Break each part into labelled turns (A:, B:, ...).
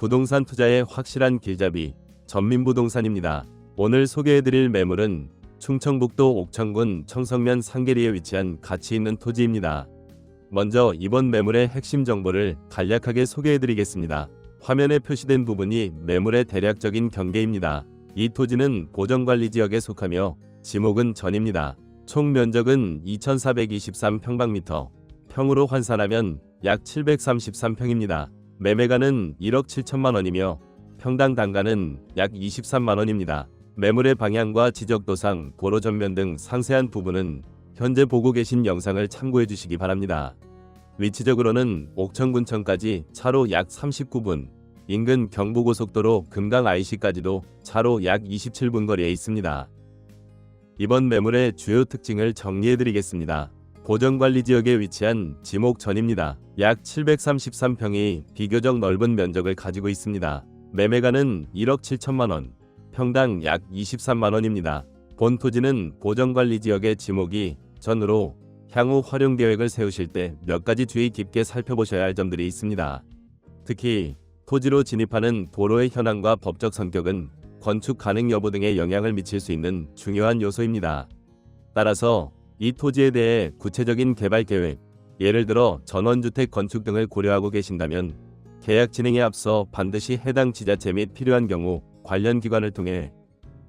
A: 부동산 투자의 확실한 길잡이 전민부동산입니다. 오늘 소개해드릴 매물은 충청북도 옥천군 청성면 상계리에 위치한 가치 있는 토지입니다. 먼저 이번 매물의 핵심 정보를 간략하게 소개해드리겠습니다. 화면에 표시된 부분이 매물의 대략적인 경계입니다. 이 토지는 보정관리지역에 속하며 지목은 전입니다. 총 면적은 2423평방미터, 평으로 환산하면 약 733평입니다. 매매가는 1억 7천만 원이며 평당 단가는 약 23만 원입니다. 매물의 방향과 지적 도상, 도로 전면 등 상세한 부분은 현재 보고 계신 영상을 참고해 주시기 바랍니다. 위치적으로는 옥천군청까지 차로 약 39분, 인근 경부고속도로 금강 IC까지도 차로 약 27분 거리에 있습니다. 이번 매물의 주요 특징을 정리해 드리겠습니다. 보정관리 지역에 위치한 지목전입니다. 약 733평이 비교적 넓은 면적을 가지고 있습니다. 매매가는 1억 7천만 원, 평당 약 23만 원입니다. 본 토지는 보정관리 지역의 지목이 전으로 향후 활용 계획을 세우실 때 몇 가지 주의 깊게 살펴보셔야 할 점들이 있습니다. 특히 토지로 진입하는 도로의 현황과 법적 성격은 건축 가능 여부 등에 영향을 미칠 수 있는 중요한 요소입니다. 따라서 이 토지에 대해 구체적인 개발 계획, 예를 들어 전원주택 건축 등을 고려하고 계신다면 계약 진행에 앞서 반드시 해당 지자체 및 필요한 경우 관련 기관을 통해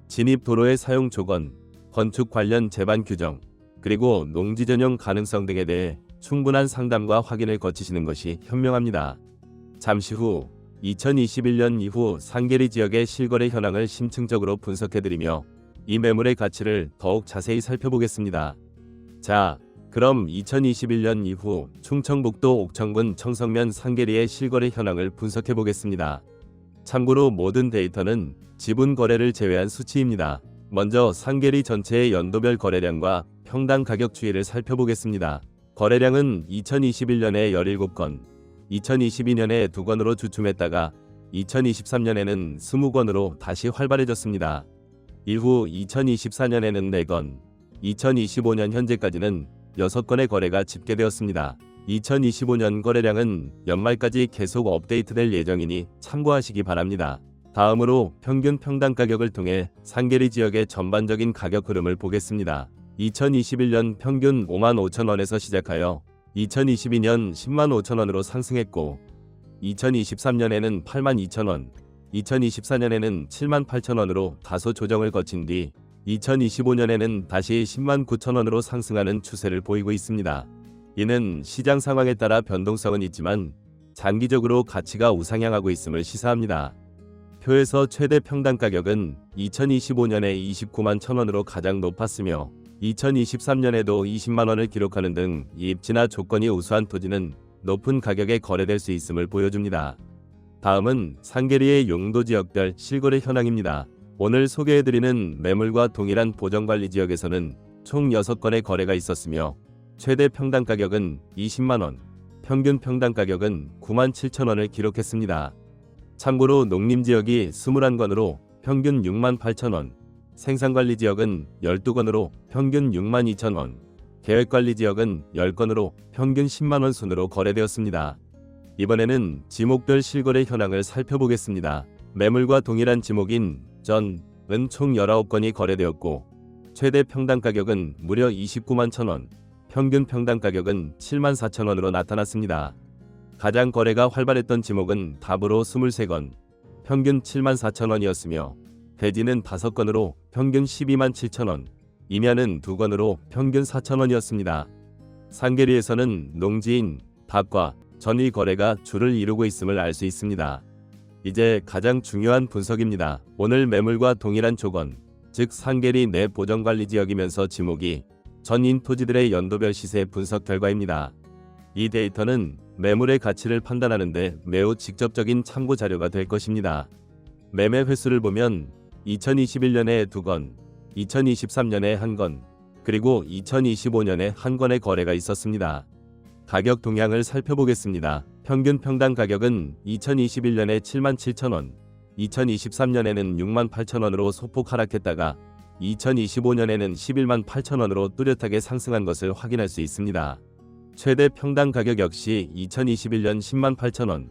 A: 진입 도로의 사용 조건, 건축 관련 제반 규정, 그리고 농지 전용 가능성 등에 대해 충분한 상담과 확인을 거치시는 것이 현명합니다. 잠시 후 2021년 이후 상계리 지역의 실거래 현황을 심층적으로 분석해드리며 이 매물의 가치를 더욱 자세히 살펴보겠습니다. 자, 그럼 2021년 이후 충청북도 옥천군 청성면 상계리의 실거래 현황을 분석해 보겠습니다. 참고로 모든 데이터는 지분 거래를 제외한 수치입니다. 먼저 상계리 전체의 연도별 거래량과 평당 가격 추이를 살펴보겠습니다. 거래량은 2021년에 17건, 2022년에 2건으로 주춤했다가 2023년에는 20건으로 다시 활발해졌습니다. 이후 2024년에는 4건, 2025년 현재까지는 6건의 거래가 집계되었습니다. 2025년 거래량은 연말까지 계속 업데이트될 예정이니 참고하시기 바랍니다. 다음으로 평균 평당 가격을 통해 상계리 지역의 전반적인 가격 흐름을 보겠습니다. 2021년 평균 5만 5천 원에서 시작하여 2022년 10만 5천 원으로 상승했고 2023년에는 8만 2천 원, 2024년에는 7만 8천 원으로 다소 조정을 거친 뒤 2025년에는 다시 10만 9천 원으로 상승하는 추세를 보이고 있습니다. 이는 시장 상황에 따라 변동성은 있지만 장기적으로 가치가 우상향하고 있음을 시사합니다. 표에서 최대 평당 가격은 2025년에 29만 천 원으로 가장 높았으며 2023년에도 20만 원을 기록하는 등 입지나 조건이 우수한 토지는 높은 가격에 거래될 수 있음을 보여줍니다. 다음은 상계리의 용도 지역별 실거래 현황입니다. 오늘 소개해드리는 매물과 동일한 보정관리 지역에서는 총 6건의 거래가 있었으며 최대 평당 가격은 20만원, 평균 평당 가격은 9만 7천원을 기록했습니다. 참고로 농림지역이 21건으로 평균 6만 8천원, 생산관리 지역은 12건으로 평균 6만 2천원, 계획관리 지역은 10건으로 평균 10만원 순으로 거래되었습니다. 이번에는 지목별 실거래 현황을 살펴보겠습니다. 매물과 동일한 지목인 전은 총 19건이 거래되었고 최대 평당 가격은 무려 29만 천원, 평균 평당 가격은 7만 4천 원으로 나타났습니다. 가장 거래가 활발했던 지목은 답으로 23건, 평균 7만 4천 원이었으며 대지는 5건으로 평균 12만 7천 원, 임야는 2건으로 평균 4천 원이었습니다. 상계리에서는 농지인, 답과 전위 거래가 주를 이루고 있음을 알 수 있습니다. 이제 가장 중요한 분석입니다. 오늘 매물과 동일한 조건, 즉 상계리 내 보정관리 지역이면서 지목이 전인 토지들의 연도별 시세 분석 결과입니다. 이 데이터는 매물의 가치를 판단하는데 매우 직접적인 참고 자료가 될 것입니다. 매매 횟수를 보면 2021년에 2건, 2023년에 1건, 그리고 2025년에 1건의 거래가 있었습니다. 가격 동향을 살펴보겠습니다. 평균 평당 가격은 2021년에 7만 7천 원, 2023년에는 6만 8천 원으로 소폭 하락했다가 2025년에는 11만 8천 원으로 뚜렷하게 상승한 것을 확인할 수 있습니다. 최대 평당 가격 역시 2021년 10만 8천 원,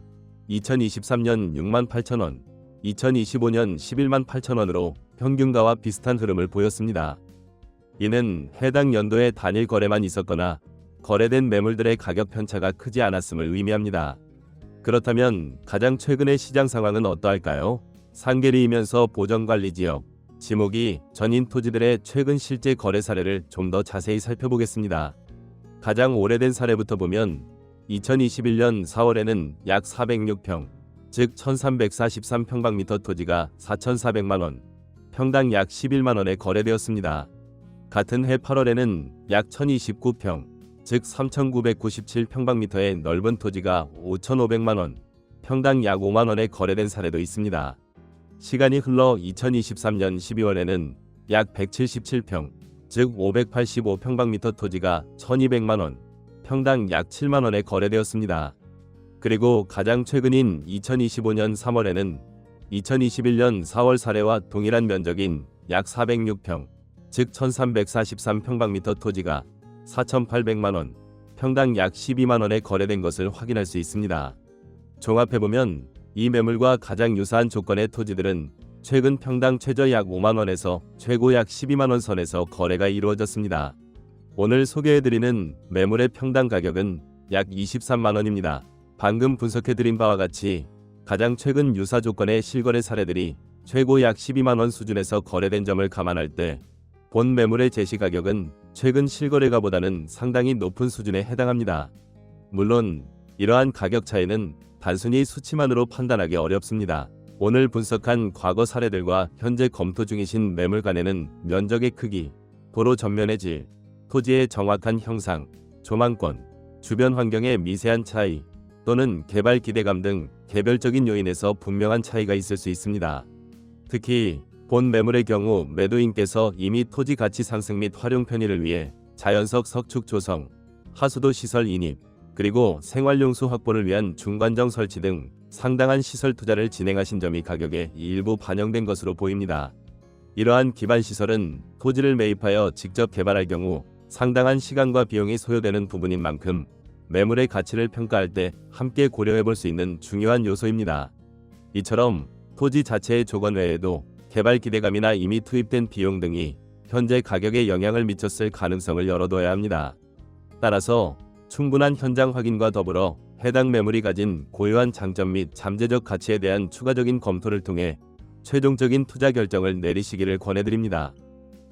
A: 2023년 6만 8천 원, 2025년 11만 8천 원으로 평균가와 비슷한 흐름을 보였습니다. 이는 해당 연도의 단일 거래만 있었거나 거래된 매물들의 가격 편차가 크지 않았음을 의미합니다. 그렇다면 가장 최근의 시장 상황은 어떠할까요? 상계리이면서 보전관리 지역, 지목이 전인 토지들의 최근 실제 거래 사례를 좀 더 자세히 살펴보겠습니다. 가장 오래된 사례부터 보면 2021년 4월에는 약 406평, 즉 1343평방미터 토지가 4,400만원, 평당 약 11만원에 거래되었습니다. 같은 해 8월에는 약 1029평, 즉 3,997평방미터의 넓은 토지가 5,500만 원, 평당 약 5만 원에 거래된 사례도 있습니다. 시간이 흘러 2023년 12월에는 약 177평, 즉 585평방미터 토지가 1,200만 원, 평당 약 7만 원에 거래되었습니다. 그리고 가장 최근인 2025년 3월에는 2021년 4월 사례와 동일한 면적인 약 406평, 즉 1343평방미터 토지가 4,800만 원, 평당 약 12만 원에 거래된 것을 확인할 수 있습니다. 종합해 보면 이 매물과 가장 유사한 조건의 토지들은 최근 평당 최저 약 5만 원에서 최고 약 12만 원 선에서 거래가 이루어졌습니다. 오늘 소개해드리는 매물의 평당 가격은 약 23만 원입니다. 방금 분석해드린 바와 같이 가장 최근 유사 조건의 실거래 사례들이 최고 약 12만 원 수준에서 거래된 점을 감안할 때 본 매물의 제시 가격은 최근 실거래가보다는 상당히 높은 수준에 해당합니다. 물론 이러한 가격 차이는 단순히 수치만으로 판단하기 어렵습니다. 오늘 분석한 과거 사례들과 현재 검토 중이신 매물 간에는 면적의 크기, 도로 전면의 질, 토지의 정확한 형상, 조망권, 주변 환경의 미세한 차이 또는 개발 기대감 등 개별적인 요인에서 분명한 차이가 있을 수 있습니다. 특히 본 매물의 경우 매도인께서 이미 토지 가치 상승 및 활용 편의를 위해 자연석 석축 조성, 하수도 시설 인입, 그리고 생활용수 확보를 위한 중관정 설치 등 상당한 시설 투자를 진행하신 점이 가격에 일부 반영된 것으로 보입니다. 이러한 기반 시설은 토지를 매입하여 직접 개발할 경우 상당한 시간과 비용이 소요되는 부분인 만큼 매물의 가치를 평가할 때 함께 고려해 볼 수 있는 중요한 요소입니다. 이처럼 토지 자체의 조건 외에도 개발 기대감이나 이미 투입된 비용 등이 현재 가격에 영향을 미쳤을 가능성을 열어둬야 합니다. 따라서 충분한 현장 확인과 더불어 해당 매물이 가진 고유한 장점 및 잠재적 가치에 대한 추가적인 검토를 통해 최종적인 투자 결정을 내리시기를 권해드립니다.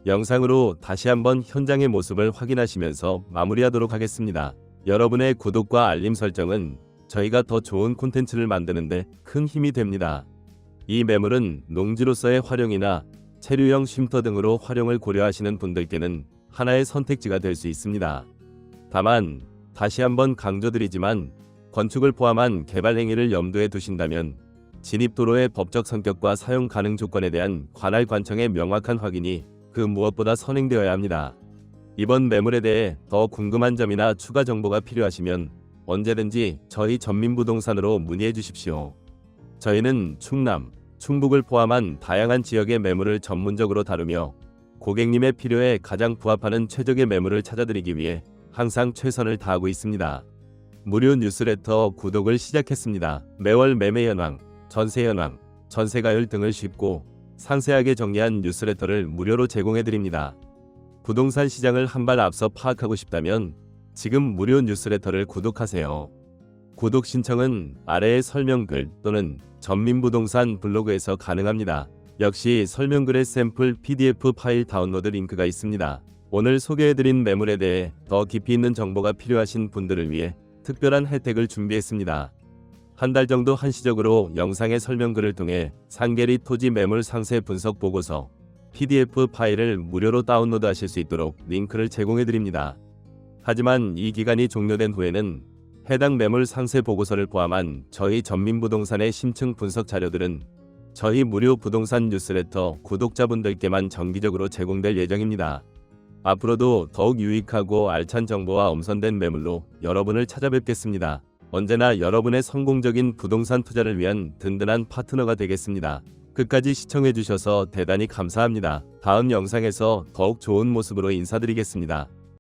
A: 영상으로 다시 한번 현장의 모습을 확인하시면서 마무리하도록 하겠습니다. 여러분의 구독과 알림 설정은 저희가 더 좋은 콘텐츠를 만드는데 큰 힘이 됩니다. 이 매물은 농지로서의 활용이나 체류형 쉼터 등으로 활용을 고려하시는 분들께는 하나의 선택지가 될 수 있습니다. 다만 다시 한번 강조드리지만 건축을 포함한 개발 행위를 염두에 두신다면 진입도로의 법적 성격과 사용 가능 조건에 대한 관할 관청의 명확한 확인이 그 무엇보다 선행되어야 합니다. 이번 매물에 대해 더 궁금한 점이나 추가 정보가 필요하시면 언제든지 저희 전민부동산으로 문의해 주십시오. 저희는 충남, 충북을 포함한 다양한 지역의 매물을 전문적으로 다루며 고객님의 필요에 가장 부합하는 최적의 매물을 찾아드리기 위해 항상 최선을 다하고 있습니다. 무료 뉴스레터 구독을 시작했습니다. 매월 매매 현황, 전세 현황, 전세 가율 등을 쉽고 상세하게 정리한 뉴스레터를 무료로 제공해 드립니다. 부동산 시장을 한 발 앞서 파악하고 싶다면 지금 무료 뉴스레터를 구독하세요. 구독 신청은 아래의 설명글 또는 전민부동산 블로그에서 가능합니다. 역시 설명글에 샘플 PDF 파일 다운로드 링크가 있습니다. 오늘 소개해드린 매물에 대해 더 깊이 있는 정보가 필요하신 분들을 위해 특별한 혜택을 준비했습니다. 한 달 정도 한시적으로 영상의 설명글을 통해 상계리 토지 매물 상세 분석 보고서 PDF 파일을 무료로 다운로드 하실 수 있도록 링크를 제공해 드립니다. 하지만 이 기간이 종료된 후에는 해당 매물 상세 보고서를 포함한 저희 전민부동산의 심층 분석 자료들은 저희 무료 부동산 뉴스레터 구독자분들께만 정기적으로 제공될 예정입니다. 앞으로도 더욱 유익하고 알찬 정보와 엄선된 매물로 여러분을 찾아뵙겠습니다. 언제나 여러분의 성공적인 부동산 투자를 위한 든든한 파트너가 되겠습니다. 끝까지 시청해주셔서 대단히 감사합니다. 다음 영상에서 더욱 좋은 모습으로 인사드리겠습니다.